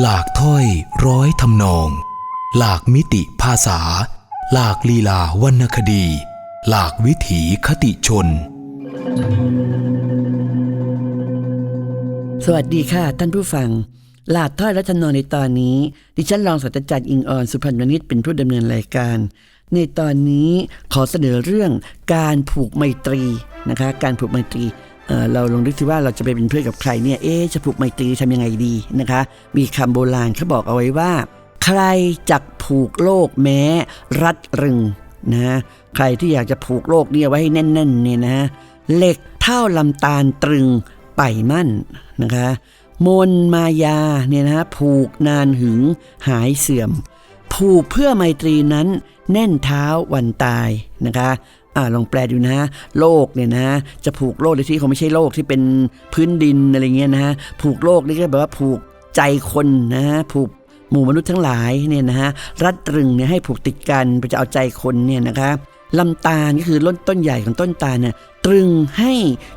หลากถ้อยร้อยทำนอง หลากมิติภาษา หลากลีลาวรรณคดี หลากวิถีคติชน สวัสดีค่ะ ท่านผู้ฟัง หลาดถ้อยรัตนนในตอนนี้ ดิฉันรองศาสตราจารย์อิงออนสุพรรณวณิชเป็นผู้ดำเนินรายการ ในตอนนี้ขอเสนอเรื่องการผูกไมตรีนะคะ การผูกไมตรี เเราลองนึกสิว่าเราจะไปเป็นเพื่อนกับใครเนี่ยเอ๊จะผูกไมตรีทำยังไงดีนะคะ มีคำโบราณเขาบอกเอาไว้ว่า ใครจักผูกโลกแม้ รัดรึงนะใครที่อยากจะผูกโลกเนี่ยไว้ให้แน่นๆเนี่ยนะเหล็กเท่าลำตาลตรึงไปมั่นนะคะมนมายาเนี่ยนะผูกนานหึงหายเสื่อม ผูกเพื่อไมตรีนั้นแน่นเท้าวันตายนะคะ อ่าลองแปลดูนะโลกเนี่ยนะ จะผูกโลกในที่เขาไม่ใช่โลกที่เป็นพื้นดินอะไรเงี้ยนะฮะผูกโลกนี่ก็แปลว่าผูกใจคนนะฮะผูกหมู่มนุษย์ทั้งหลายเนี่ยนะฮะรัดตรึงเนี่ยให้ผูกติดกันเพื่อจะเอาใจคนเนี่ยนะคะ ลำตาลก็คือต้นต้นใหญ่ของต้นตาลเนี่ยตรึงให้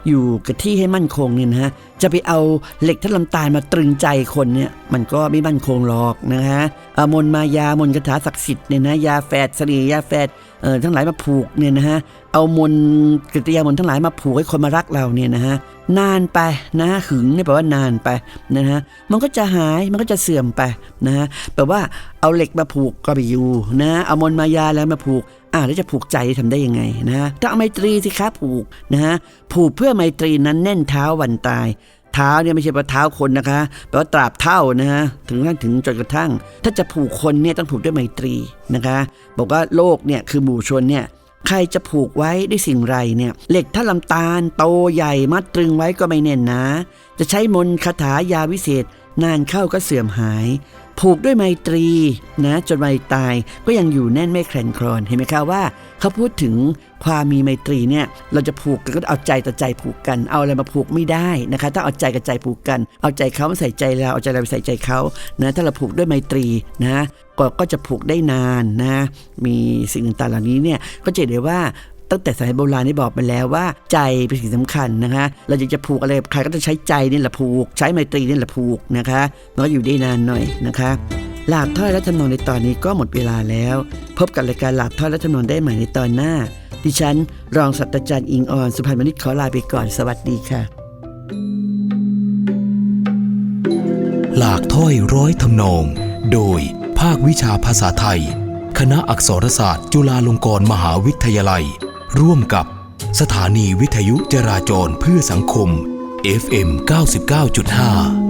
อยู่กับที่ให้มั่นคงเนี่ยนะฮะจะไปเอาเหล็กทั้งลำตาลมาตรึงใจคนเนี่ยมันก็ไม่มั่นคงหรอกนะฮะอามนมายามนคาถาศักดิ์สิทธิ์เนี่ยนะยาแฝดเสน่ยาแฝดเอ่อทั้งหลายมาผูกเนี่ยนะฮะเอามนต์กริยามนทั้งหลายมาผูกให้คนมารักเราเนี่ยนะฮะนานไปนะหึงเนี่ยแปลว่านานไปนะฮะมันก็จะหายมันก็จะเสื่อมไปนะฮะแปลว่าเอาเหล็กมาผูกก็ไปอยู่นะเอามนมายาแล้วมาผูก อ่าแล้วจะผูกใจทำได้ยังไงนะฮะก็เอาไมตรีสิคะผูกนะฮะผูกเพื่อไมตรีนั้นแน่นเท้าวันตายเท้าเนี่ยไม่ใช่ว่าเท้าคนนะคะแปลว่าตราบเท่านะฮะถึงขั้นถึงจนกระทั่ง ถ้าจะผูกคนเนี่ยต้องผูกด้วยไมตรีนะคะ บอกว่าโลกเนี่ยคือหมู่ชนเนี่ยใครจะผูกไว้ด้วยสิ่งไรเนี่ย เหล็กถ้าลำตาลโตใหญ่มัดตรึงไว้ก็ไม่แน่นนะ จะใช้มนคาถายาวิเศษ นานเข้าก็เสื่อมหาย ผูกด้วยไมตรีนะจนวัยตายก็ยังอยู่แน่นไม่แคลนคลอนเห็นไหมคะว่า เขาพูดถึงความมีไมตรีเนี่ยเราจะผูกก็เอาใจต่อใจผูกกัน เอาอะไรมาผูกไม่ได้นะคะถ้าเอาใจกับใจผูกกัน เอาใจเขามาใส่ใจเราเอาใจเราไปใส่ใจเขานะถ้าเราผูกด้วยไมตรีนะก็ก็จะผูกได้นานนะมีสิ่งต่างเหล่านี้เนี่ยก็จะเห็นได้ว่า ตั้งแต่สมัยโบราณนี่บอกไปแล้วว่า ใจเป็นสิ่งสำคัญนะคะ เราอยากจะผูกอะไรกับใครก็ต้องใช้ใจนี่แหละผูก ใช้ไมตรีนี่แหละผูกนะคะมันก็อยู่ได้นานหน่อยนะคะหลาบถ้อยและทำนองในตอนนี้ก็หมดเวลาแล้ว พบกับรายการหลาบถ้อยและทำนองได้ใหม่ในตอนหน้า ดิฉัน รองศาสตราจารย์อิงออนสุพรรณมณิชขอลาไปก่อนสวัสดีค่ะ หลากถ้อยร้อยทำนอง โดยภาควิชาภาษาไทย คณะอักษรศาสตร์ จุฬาลงกรณ์มหาวิทยาลัย ร่วมกับสถานีวิทยุจราจรเพื่อสังคม FM 99.5